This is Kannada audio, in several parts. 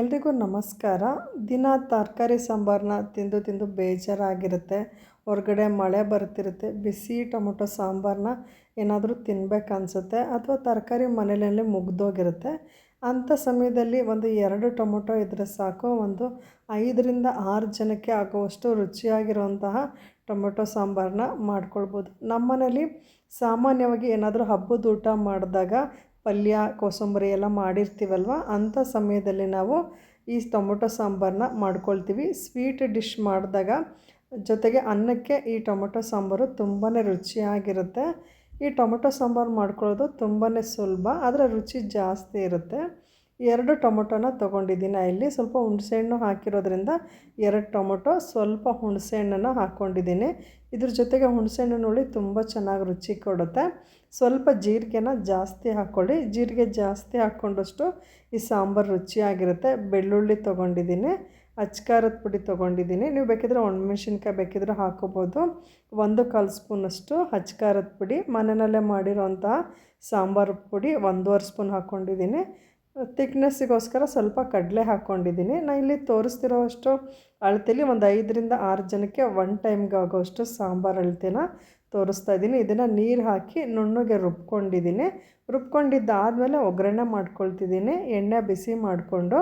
ಎಲ್ರಿಗೂ ನಮಸ್ಕಾರ. ದಿನ ತರಕಾರಿ ಸಾಂಬಾರನ್ನ ತಿಂದು ತಿಂದು ಬೇಜಾರಾಗಿರುತ್ತೆ. ಹೊರಗಡೆ ಮಳೆ ಬರ್ತಿರುತ್ತೆ. ಬಿಸಿ ಟೊಮೊಟೊ ಸಾಂಬಾರನ್ನ ಏನಾದರೂ ತಿನ್ಬೇಕನ್ಸುತ್ತೆ ಅಥವಾ ತರಕಾರಿ ಮನೆಯಲ್ಲೇ ಮುಗ್ದೋಗಿರುತ್ತೆ. ಅಂಥ ಸಮಯದಲ್ಲಿ ಒಂದು ಎರಡು ಟೊಮೊಟೊ ಇದ್ದರೆ ಸಾಕು. ಒಂದು ಐದರಿಂದ ಆರು ಜನಕ್ಕೆ ಆಗುವಷ್ಟು ರುಚಿಯಾಗಿರುವಂತಹ ಟೊಮೊಟೊ ಸಾಂಬಾರನ್ನ ಮಾಡ್ಕೊಳ್ಬೋದು. ನಮ್ಮನೇಲಿ ಸಾಮಾನ್ಯವಾಗಿ ಏನಾದರೂ ಹಬ್ಬದ ಊಟ ಮಾಡಿದಾಗ ಪಲ್ಯ, ಕೋಸಂಬರಿ ಎಲ್ಲ ಮಾಡಿರ್ತೀವಲ್ವ? ಅಂಥ ಸಮಯದಲ್ಲಿ ನಾವು ಈ ಟೊಮೊಟೊ ಸಾಂಬಾರನ್ನ ಮಾಡ್ಕೊಳ್ತೀವಿ. ಸ್ವೀಟ್ ಡಿಶ್ ಮಾಡಿದಾಗ ಜೊತೆಗೆ ಅನ್ನಕ್ಕೆ ಈ ಟೊಮೊಟೊ ಸಾಂಬಾರು ತುಂಬಾ ರುಚಿಯಾಗಿರುತ್ತೆ. ಈ ಟೊಮೊಟೊ ಸಾಂಬಾರು ಮಾಡ್ಕೊಳ್ಳೋದು ತುಂಬಾ ಸುಲಭ, ಆದರೆ ರುಚಿ ಜಾಸ್ತಿ ಇರುತ್ತೆ. ಎರಡು ಟೊಮೊಟೊನ ತೊಗೊಂಡಿದ್ದೀನಿ. ಇಲ್ಲಿ ಸ್ವಲ್ಪ ಹುಣಸೆಹಣ್ಣು ಹಾಕಿರೋದ್ರಿಂದ ಎರಡು ಟೊಮೊಟೊ, ಸ್ವಲ್ಪ ಹುಣಸೆಹಣ್ಣನ್ನು ಹಾಕ್ಕೊಂಡಿದ್ದೀನಿ ಇದ್ರ ಜೊತೆಗೆ ಹುಣಸೆಹಣ್ಣು ನೋಡಿ ತುಂಬ ಚೆನ್ನಾಗಿ ರುಚಿ ಕೊಡುತ್ತೆ. ಸ್ವಲ್ಪ ಜೀರಿಗೆನ ಜಾಸ್ತಿ ಹಾಕ್ಕೊಳ್ಳಿ. ಜೀರಿಗೆ ಜಾಸ್ತಿ ಹಾಕ್ಕೊಂಡಷ್ಟು ಈ ಸಾಂಬಾರು ರುಚಿಯಾಗಿರುತ್ತೆ. ಬೆಳ್ಳುಳ್ಳಿ ತೊಗೊಂಡಿದ್ದೀನಿ. ಅಚ್ಕಾರದ ಪುಡಿ ತೊಗೊಂಡಿದ್ದೀನಿ. ನೀವು ಬೇಕಿದ್ರೆ ಒಣಮೆಣ್ಸಿನ್ಕಾಯಿ ಬೇಕಿದ್ರೆ ಹಾಕೋಬೋದು ಒಂದು ಕಾಲು ಸ್ಪೂನಷ್ಟು ಹಚ್ಕಾರದ ಪುಡಿ. ಮನೆಯಲ್ಲೇ ಮಾಡಿರೋಂತಹ ಸಾಂಬಾರು ಪುಡಿ ಒಂದೂವರೆ ಸ್ಪೂನ್ ಹಾಕ್ಕೊಂಡಿದ್ದೀನಿ. ತಿಕ್ನೆಸ್ಸಿಗೋಸ್ಕರ ಸ್ವಲ್ಪ ಕಡಲೆ ಹಾಕ್ಕೊಂಡಿದ್ದೀನಿ. ನಾನು ಇಲ್ಲಿ ತೋರಿಸ್ತಿರೋವಷ್ಟು ಅಳತೆಲಿ ಒಂದು ಐದರಿಂದ ಆರು ಜನಕ್ಕೆ ಒನ್ ಟೈಮ್ಗೆ ಆಗೋಷ್ಟು ಸಾಂಬಾರು ಅಳತೆನ ತೋರಿಸ್ತಾ ಇದ್ದೀನಿ. ಇದನ್ನು ನೀರು ಹಾಕಿ ನುಣ್ಣಗೆ ರುಬ್ಕೊಂಡಿದ್ದೀನಿ. ರುಬ್ಕೊಂಡಿದ್ದಾದಮೇಲೆ ಒಗ್ಗರಣೆ ಮಾಡ್ಕೊಳ್ತಿದ್ದೀನಿ. ಎಣ್ಣೆ ಬಿಸಿ ಮಾಡಿಕೊಂಡು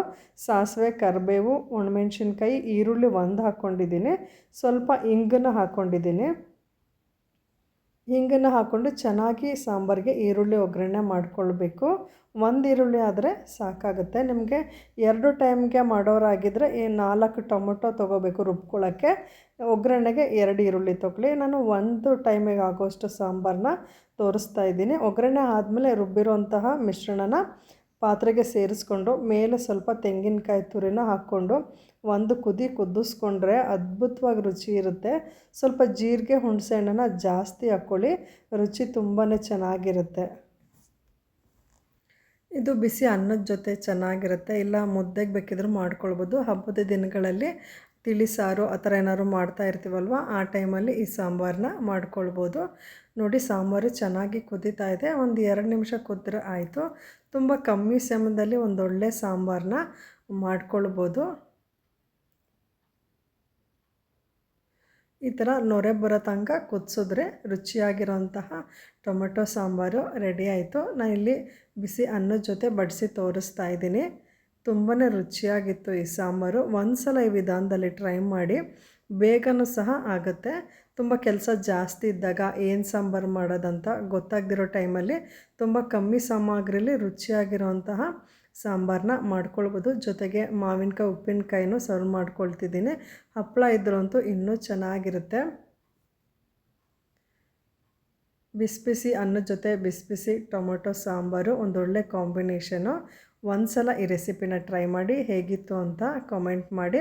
ಸಾಸಿವೆ, ಕರಿಬೇವು ಒಣಮೆಣ್ಸಿನ್ಕಾಯಿ ಈರುಳ್ಳಿ ಒಂದು ಹಾಕ್ಕೊಂಡಿದ್ದೀನಿ ಸ್ವಲ್ಪ ಇಂಗನ್ನು ಹಾಕ್ಕೊಂಡಿದ್ದೀನಿ ಹಿಂಗನ್ನು ಹಾಕ್ಕೊಂಡು ಚೆನ್ನಾಗಿ ಸಾಂಬಾರಿಗೆ ಈರುಳ್ಳಿ ಒಗ್ಗರಣೆ ಮಾಡಿಕೊಳ್ಬೇಕು. ಒಂದು ಈರುಳ್ಳಿ ಆದರೆ ಸಾಕಾಗುತ್ತೆ. ನಿಮಗೆ ಎರಡು ಟೈಮ್ಗೆ ಮಾಡೋರಾಗಿದ್ದರೆ ಈ ನಾಲ್ಕು ಟೊಮೊಟೊ ತೊಗೋಬೇಕು ರುಬ್ಕೊಳ್ಳೋಕ್ಕೆ. ಒಗ್ಗರಣೆಗೆ ಎರಡು ಈರುಳ್ಳಿ ತೊಗೊಳ್ಳಿ. ನಾನು ಒಂದು ಟೈಮಿಗೆ ಆಗೋಷ್ಟು ಸಾಂಬಾರನ್ನ ತೋರಿಸ್ತಾ ಇದ್ದೀನಿ. ಒಗ್ಗರಣೆ ಆದಮೇಲೆ ರುಬ್ಬಿರೋಂತಹ ಮಿಶ್ರಣನ ಪಾತ್ರೆಗೆ ಸೇರಿಸ್ಕೊಂಡು ಮೇಲೆ ಸ್ವಲ್ಪ ತೆಂಗಿನಕಾಯಿ ತುರಿನ ಹಾಕ್ಕೊಂಡು ಒಂದು ಕುದಿ ಕುದಿಸ್ಕೊಂಡ್ರೆ ಅದ್ಭುತವಾಗಿ ರುಚಿ ಇರುತ್ತೆ. ಸ್ವಲ್ಪ ಜೀರಿಗೆ, ಹುಣಸೆ ಹಣ್ಣನ್ನು ಜಾಸ್ತಿ ಹಾಕ್ಕೊಳ್ಳಿ, ರುಚಿ ತುಂಬಾ ಚೆನ್ನಾಗಿರುತ್ತೆ. ಇದು ಬಿಸಿ ಅನ್ನದ ಜೊತೆ ಚೆನ್ನಾಗಿರುತ್ತೆ. ಇಲ್ಲ ಮುದ್ದೆಗೆ ಬೇಕಿದ್ರೂ ಮಾಡ್ಕೊಳ್ಬೋದು. ಹಬ್ಬದ ದಿನಗಳಲ್ಲಿ ತಿಳಿ ಸಾರು ಆ ಥರ ಏನಾದ್ರು ಮಾಡ್ತಾ ಇರ್ತೀವಲ್ವ? ಆ ಟೈಮಲ್ಲಿ ಈ ಸಾಂಬಾರನ್ನ ಮಾಡ್ಕೊಳ್ಬೋದು. ನೋಡಿ, ಸಾಂಬಾರು ಚೆನ್ನಾಗಿ ಕುದೀತಾ ಇದೆ. ಒಂದು ಎರಡು ನಿಮಿಷ ಕುದ್ರೆ ಆಯಿತು. ತುಂಬ ಕಮ್ಮಿ ಸಮಯದಲ್ಲಿ ಒಂದೊಳ್ಳೆ ಸಾಂಬಾರನ್ನ ಮಾಡ್ಕೊಳ್ಬೋದು. ಈ ಥರ ನೊರೆ ಬರೋ ತನಕ ಕುದಿಸಿದ್ರೆ ರುಚಿಯಾಗಿರೋಂತಹ ಟೊಮೆಟೊ ಸಾಂಬಾರು ರೆಡಿ ಆಯಿತು. ನಾನು ಇಲ್ಲಿ ಬಿಸಿ ಅನ್ನದ ಜೊತೆ ಬಡಿಸಿ ತೋರಿಸ್ತಾ ಇದ್ದೀನಿ. ತುಂಬಾ ರುಚಿಯಾಗಿತ್ತು ಈ ಸಾಂಬಾರು. ಒಂದು ಸಲ ಈ ವಿಧಾನದಲ್ಲಿ ಟ್ರೈ ಮಾಡಿ ಬೇಗನೂ ಸಹ ಆಗುತ್ತೆ. ತುಂಬ ಕೆಲಸ ಜಾಸ್ತಿ ಇದ್ದಾಗ ಏನು ಸಾಂಬಾರು ಮಾಡೋದಂತ ಗೊತ್ತಾಗದಿರೋ ಟೈಮಲ್ಲಿ ತುಂಬ ಕಮ್ಮಿ ಸಾಮಗ್ರಿಲಿ ರುಚಿಯಾಗಿರೋಂತಹ ಸಾಂಬಾರನ್ನ ಮಾಡ್ಕೊಳ್ಬೋದು. ಜೊತೆಗೆ ಮಾವಿನಕಾಯಿ, ಉಪ್ಪಿನಕಾಯಿನೂ ಸರ್ವ್ ಮಾಡ್ಕೊಳ್ತಿದ್ದೀನಿ. ಹಪ್ಪಳ ಇದ್ರಂತೂ ಇನ್ನೂ ಚೆನ್ನಾಗಿರುತ್ತೆ. ಬಿಸಿ ಬಿಸಿ ಅನ್ನದ ಜೊತೆ ಬಿಸಿ ಬಿಸಿ ಟೊಮೊಟೊ ಸಾಂಬಾರು, ಒಂದೊಳ್ಳೆ ಕಾಂಬಿನೇಷನು. ಒಂದು ಸಲ ಈ ರೆಸಿಪಿನ ಟ್ರೈ ಮಾಡಿ ಹೇಗಿತ್ತು ಅಂತ ಕಮೆಂಟ್ ಮಾಡಿ.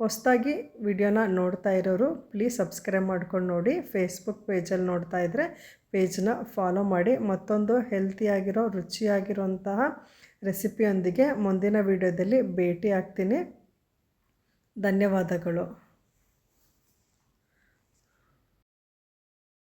ಹೊಸದಾಗಿ ವಿಡಿಯೋನ ನೋಡ್ತಾ ಇರೋರು ಪ್ಲೀಸ್ ಸಬ್ಸ್ಕ್ರೈಬ್ ಮಾಡ್ಕೊಂಡು ನೋಡಿ. ಫೇಸ್ಬುಕ್ ಪೇಜಲ್ಲಿ ನೋಡ್ತಾ ಇದ್ದರೆ ಪೇಜನ್ನ ಫಾಲೋ ಮಾಡಿ. ಮತ್ತೊಂದು ಹೆಲ್ತಿಯಾಗಿರೋ ರುಚಿಯಾಗಿರೋಂತಹ ರೆಸಿಪಿಯೊಂದಿಗೆ ಮುಂದಿನ ವಿಡಿಯೋದಲ್ಲಿ ಭೇಟಿ ಆಗ್ತೀನಿ ಧನ್ಯವಾದಗಳು.